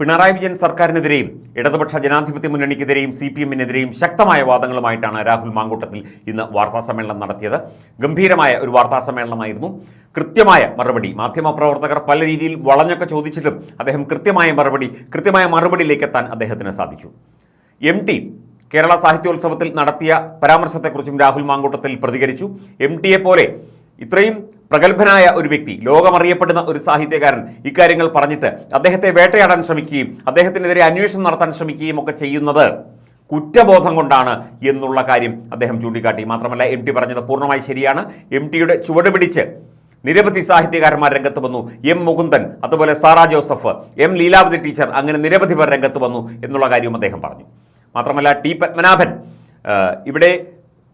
പിണറായി വിജയൻ സർക്കാരിനെതിരെയും ഇടതുപക്ഷ ജനാധിപത്യ മുന്നണിക്കെതിരെയും C P എമ്മിനെതിരെയും ശക്തമായ വാദങ്ങളുമായിട്ടാണ് രാഹുൽ മാങ്കൂട്ടത്തിൽ ഇന്ന് വാർത്താസമ്മേളനം നടത്തിയത്. ഗംഭീരമായ ഒരു വാർത്താ സമ്മേളനമായിരുന്നു. കൃത്യമായ മറുപടി മാധ്യമപ്രവർത്തകർ പല രീതിയിൽ വളഞ്ഞൊക്കെ ചോദിച്ചിട്ടും അദ്ദേഹം കൃത്യമായ മറുപടി കൃത്യമായ മറുപടിയിലേക്ക് എത്താൻ അദ്ദേഹത്തിന് സാധിച്ചു. എം ടി കേരള സാഹിത്യോത്സവത്തിൽ നടത്തിയ പരാമർശത്തെക്കുറിച്ചും രാഹുൽ മാങ്കൂട്ടത്തിൽ പ്രതികരിച്ചു. എം ടിയെ പോലെ ഇത്രയും പ്രഗത്ഭനായ ഒരു വ്യക്തി ലോകമറിയപ്പെടുന്ന ഒരു സാഹിത്യകാരൻ ഇക്കാര്യങ്ങൾ പറഞ്ഞിട്ട് അദ്ദേഹത്തെ വേട്ടയാടാൻ ശ്രമിക്കുകയും അദ്ദേഹത്തിനെതിരെ അന്വേഷണം നടത്താൻ ശ്രമിക്കുകയും ഒക്കെ ചെയ്യുന്നത് കുറ്റബോധം കൊണ്ടാണ് എന്നുള്ള കാര്യം അദ്ദേഹം ചൂണ്ടിക്കാട്ടി. മാത്രമല്ല എം ടി പറഞ്ഞത് പൂർണമായി ശരിയാണ്. എം ടിയുടെ ചുവട് പിടിച്ച് നിരവധി സാഹിത്യകാരന്മാർ രംഗത്ത് വന്നു. എം മുകുന്ദൻ അതുപോലെ സാറാ ജോസഫ് എം ലീലാവതി ടീച്ചർ അങ്ങനെ നിരവധി പേർ രംഗത്ത് വന്നു എന്നുള്ള കാര്യവും അദ്ദേഹം പറഞ്ഞു. മാത്രമല്ല ടി പത്മനാഭൻ ഇവിടെ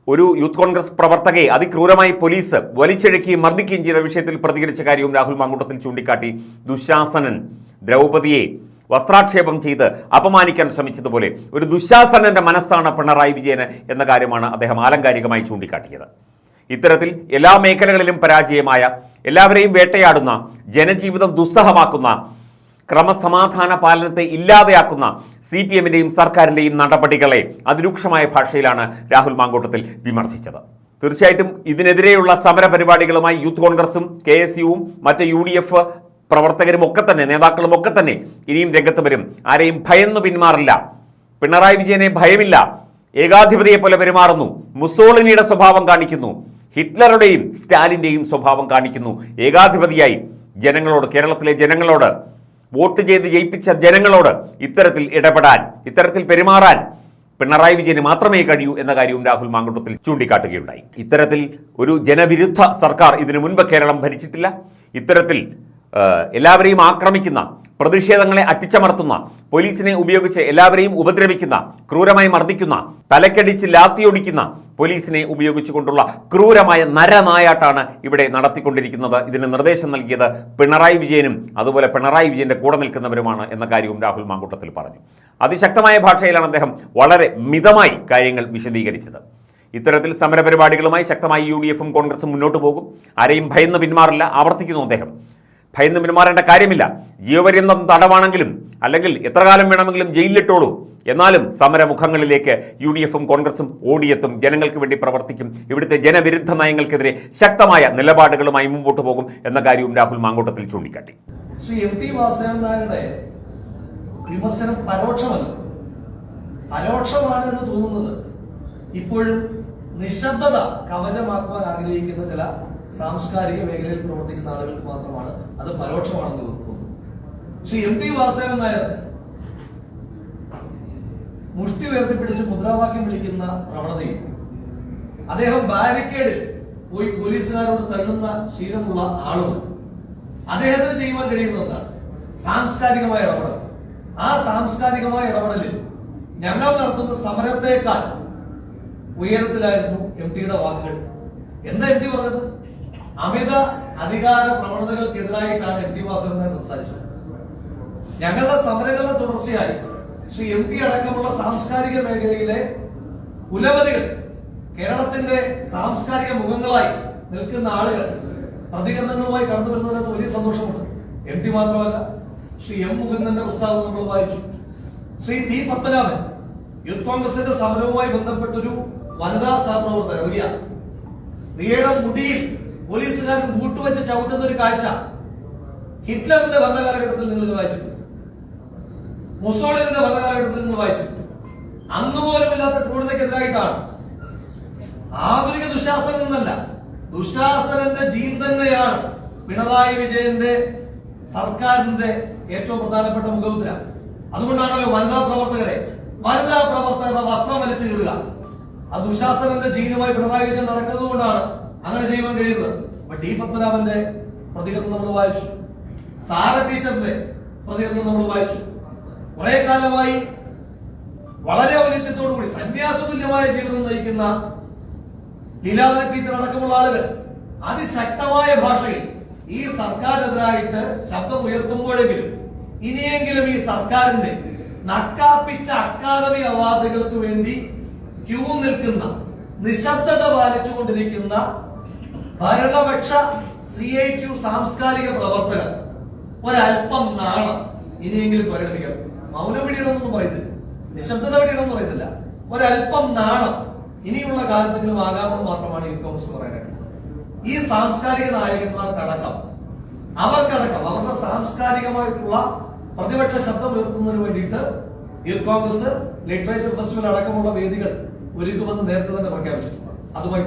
ഒരു യൂത്ത് കോൺഗ്രസ് പ്രവർത്തകയെ അതിക്രൂരമായി പോലീസ് വലിച്ചിഴക്കുകയും മർദ്ദിക്കുകയും ചെയ്ത വിഷയത്തിൽ പ്രതികരിച്ച കാര്യവും രാഹുൽ മാങ്കൂട്ടത്തിൽ ചൂണ്ടിക്കാട്ടി ദുശാസനൻ ദ്രൗപതിയെ വസ്ത്രാക്ഷേപം ചെയ്ത് അപമാനിക്കാൻ ശ്രമിച്ചതുപോലെ ഒരു ദുശാസനന്റെ മനസ്സാണ് പിണറായി വിജയന് എന്ന കാര്യമാണ് അദ്ദേഹം ആലങ്കാരികമായി ചൂണ്ടിക്കാട്ടിയത്. ഇത്തരത്തിൽ എല്ലാ മേഖലകളിലും പരാജയമായ എല്ലാവരെയും വേട്ടയാടുന്ന ജനജീവിതം ദുസ്സഹമാക്കുന്ന ക്രമസമാധാന പാലനത്തെ ഇല്ലാതെയാക്കുന്ന സി പി എമ്മിന്റെയും സർക്കാരിന്റെയും നടപടികളെ അതിരൂക്ഷമായ ഭാഷയിലാണ് രാഹുൽ മാങ്കോട്ടത്തിൽ വിമർശിച്ചത്. തീർച്ചയായിട്ടും ഇതിനെതിരെയുള്ള സമര പരിപാടികളുമായി യൂത്ത് കോൺഗ്രസും കെ എസ് യുവും മറ്റ് യു ഡി എഫ് പ്രവർത്തകരും ഒക്കെ തന്നെ നേതാക്കളും ഒക്കെ തന്നെ ഇനിയും രംഗത്ത് വരും. ആരെയും ഭയന്ന് പിന്മാറില്ല. പിണറായി വിജയനെ ഭയമില്ല. ഏകാധിപതിയെ പോലെ പെരുമാറുന്നു. മുസോളിനിയുടെ സ്വഭാവം കാണിക്കുന്നു. ഹിറ്റ്ലറുടെയും സ്റ്റാലിന്റെയും സ്വഭാവം കാണിക്കുന്നു. ഏകാധിപതിയായി ജനങ്ങളോട് കേരളത്തിലെ ജനങ്ങളോട് വോട്ട് ചെയ്ത് ജയിപ്പിച്ച ജനങ്ങളോട് ഇത്തരത്തിൽ ഇടപെടാൻ ഇത്തരത്തിൽ പെരുമാറാൻ പിണറായി വിജയന് മാത്രമേ കഴിയൂ എന്ന കാര്യവും രാഹുൽ മാങ്കുട്ടത്തിൽ ചൂണ്ടിക്കാട്ടുകയുണ്ടായി. ഇത്തരത്തിൽ ഒരു ജനവിരുദ്ധ സർക്കാർ ഇതിനു മുൻപ് കേരളം ഭരിച്ചിട്ടില്ല. ഇത്തരത്തിൽ എല്ലാവരെയും ആക്രമിക്കുന്ന പ്രതിഷേധങ്ങളെ അട്ടിച്ചമർത്തുന്ന പോലീസിനെ ഉപയോഗിച്ച് എല്ലാവരെയും ഉപദ്രവിക്കുന്ന ക്രൂരമായി മർദ്ദിക്കുന്ന തലക്കടിച്ച് ലാത്തിയൊടിക്കുന്ന പോലീസിനെ ഉപയോഗിച്ചുകൊണ്ടുള്ള ക്രൂരമായ നരനായാട്ടാണ് ഇവിടെ നടത്തിക്കൊണ്ടിരിക്കുന്നത്. ഇതിന് നിർദ്ദേശം നൽകിയത് പിണറായി വിജയനും അതുപോലെ പിണറായി വിജയന്റെ കൂടെ നിൽക്കുന്നവരുമാണ് എന്ന കാര്യവും രാഹുൽ മാങ്കൂട്ടത്തിൽ പറഞ്ഞു. അതിശക്തമായ ഭാഷയിലാണ് അദ്ദേഹം വളരെ മിതമായി കാര്യങ്ങൾ വിശദീകരിച്ചത്. ഇത്തരത്തിൽ സമരപരിപാടികളുമായി ശക്തമായി യു ഡി എഫും കോൺഗ്രസും മുന്നോട്ട് പോകും. ആരെയും ഭയന്ന് പിന്മാറില്ല ആവർത്തിക്കുന്നു അദ്ദേഹം. ഭയന്ന് പിന്മാറേണ്ട കാര്യമില്ല. ജീവപര്യന്തം തടവാണെങ്കിലും അല്ലെങ്കിൽ എത്ര കാലം വേണമെങ്കിലും ജയിലിലിട്ടോളൂ. എന്നാലും സമരമുഖങ്ങളിലേക്ക് യു ഡി എഫും കോൺഗ്രസും ഓടിയെത്തും. ജനങ്ങൾക്ക് വേണ്ടി പ്രവർത്തിക്കും. ഇവിടുത്തെ ജനവിരുദ്ധ നയങ്ങൾക്കെതിരെ ശക്തമായ നിലപാടുകളുമായി മുമ്പോട്ട് പോകും എന്ന കാര്യവും രാഹുൽ മാങ്കോട്ടത്തിൽ ചൂണ്ടിക്കാട്ടി. ശ്രീ എം ടി വാസുദേവൻ വിമർശനം പരോക്ഷമല്ല. പരോക്ഷമാണ് എന്ന് തോന്നുന്നത് ഇപ്പോഴും നിശബ്ദത കവചമാക്കുവാൻ ആഗ്രഹിക്കുന്ന ചില സാംസ്കാരിക മേഖലയിൽ പ്രവർത്തിക്കുന്ന ആളുകൾക്ക് മാത്രമാണ് അത് പരോക്ഷമാണെന്ന് തോന്നുന്നു. ശ്രീ എം ടി വാസുദേവൻ നായർ മുഷ്ടി ഉയർത്തിപ്പിടിച്ച് മുദ്രാവാക്യം വിളിക്കുന്ന പ്രവണതയും അദ്ദേഹം ബാരിക്കേഡിൽ പോയി പോലീസുകാരോട് തള്ളുന്ന ശീലമുള്ള ആളുമാണ് അദ്ദേഹത്തിന് ചെയ്യുവാൻ കഴിയുന്ന ഒന്നാണ് സാംസ്കാരികമായ ഇടപെടൽ. ആ സാംസ്കാരികമായ ഇടപെടലിൽ ഞങ്ങൾ നടത്തുന്ന സമരത്തേക്കാൾ ഉയരത്തിലായിരുന്നു എം ടിയുടെ വാക്കുകൾ. എന്താ എം ടി പറഞ്ഞത്? അമിത അധികാര പ്രവണതകൾക്കെതിരായിട്ടാണ് എം പി വാസുദേവൻ സംസാരിച്ചത്. ഞങ്ങളുടെ സമരങ്ങളുടെ തുടർച്ചയായി ശ്രീ എം പി അടക്കമുള്ള സാംസ്കാരിക മേഖലയിലെ കുലപതികൾ കേരളത്തിന്റെ സാംസ്കാരിക മുഖങ്ങളായി നിൽക്കുന്ന ആളുകൾ പ്രതികരണങ്ങളുമായി കടന്നു വരുന്നതിനകത്ത് വലിയ സന്തോഷമുണ്ട്. എം പി മാത്രമല്ല ശ്രീ എം മുകുന്ദന്റെ പ്രസ്താവന നമ്മൾ വായിച്ചു. ശ്രീ ടി പത്മനാഭൻ യൂത്ത് കോൺഗ്രസിന്റെ സമരവുമായി ബന്ധപ്പെട്ടൊരു വനിതാ സഹപ്രവർത്തകർ റിയ. റിയയുടെ മുടിയിൽ പോലീസുകാരൻ കൂട്ടുവച്ച് ചവിട്ടുന്ന ഒരു കാഴ്ച ഹിറ്റ്ലറിന്റെ ഭരണകാലഘട്ടത്തിൽ നിങ്ങൾ വായിച്ചിട്ടുണ്ട്. മുസോളിന്റെ ഭരണകാലഘട്ടത്തിൽ നിന്ന് വായിച്ചിട്ടുണ്ട്. അന്ന് പോലും ഇല്ലാത്ത ക്രൂരതയ്ക്കെതിരായിട്ടാണ്. ആധുനിക ദുശാസനം എന്നല്ല ദുശാസനന്റെ ജീൻ തന്നെയാണ് പിണറായി വിജയന്റെ സർക്കാരിന്റെ ഏറ്റവും പ്രധാനപ്പെട്ട മുഖമുദ്ര. അതുകൊണ്ടാണല്ലോ വനിതാ പ്രവർത്തകരെ വനിതാ പ്രവർത്തകരുടെ വസ്ത്രം വലിച്ചു കീറുക. ആ ദുശാസനന്റെ ജീനുമായി പിണറായി വിജയൻ നടക്കുന്നത് കൊണ്ടാണ് അങ്ങനെ ചെയ്യുവാൻ കഴിയുന്നത്. അപ്പൊ ടി പത്മനാഭന്റെ പ്രതികരണം നമ്മൾ വായിച്ചു. സാര ടീച്ചറിന്റെ പ്രതികരണം നമ്മൾ വായിച്ചു. കുറെ കാലമായി വളരെ ഔന്നിത്യത്തോടു കൂടി സന്യാസതുല്യമായ ജീവിതം നയിക്കുന്ന ലീലാവതി ടീച്ചർ അടക്കമുള്ള ആളുകൾ അതിശക്തമായ ഭാഷയിൽ ഈ സർക്കാരിനെതിരായിട്ട് ശബ്ദം ഉയർത്തുമ്പോഴെങ്കിലും ഇനിയെങ്കിലും ഈ സർക്കാരിന്റെ നക്കാപ്പിച്ച അക്കാദമി അവാർഡുകൾക്ക് വേണ്ടി ക്യൂ നിൽക്കുന്ന നിശബ്ദത പാലിച്ചുകൊണ്ടിരിക്കുന്ന ഭരണപക്ഷ സി ഐ ക്യു സാംസ്കാരിക പ്രവർത്തകർ. ഒരല്പം നാണം. ഇനിയെങ്കിലും പരിഗണിക്കാം മൗനം വെടിയണമെന്നൊന്നും പറയുന്നില്ല നിശബ്ദത പിടിയണമെന്ന് പറയുന്നില്ല ഒരല്പം നാണം. ഇനിയുള്ള കാലത്തെങ്കിലും ആകാമെന്ന് മാത്രമാണ് യൂത്ത് കോൺഗ്രസ് പറയാനായിട്ടുള്ളത് ഈ സാംസ്കാരിക നായകന്മാർക്കടക്കം അവർക്കടക്കം അവരുടെ സാംസ്കാരികമായിട്ടുള്ള പ്രതിപക്ഷ ശബ്ദം ഉയർത്തുന്നതിന് വേണ്ടിയിട്ട് യൂത്ത് കോൺഗ്രസ് ലിറ്ററേച്ചർ ഫെസ്റ്റിവൽ അടക്കമുള്ള വേദികൾ ഒരുക്കുമെന്ന് നേരത്തെ തന്നെ പ്രഖ്യാപിച്ചിട്ടുണ്ട്. അതുമായി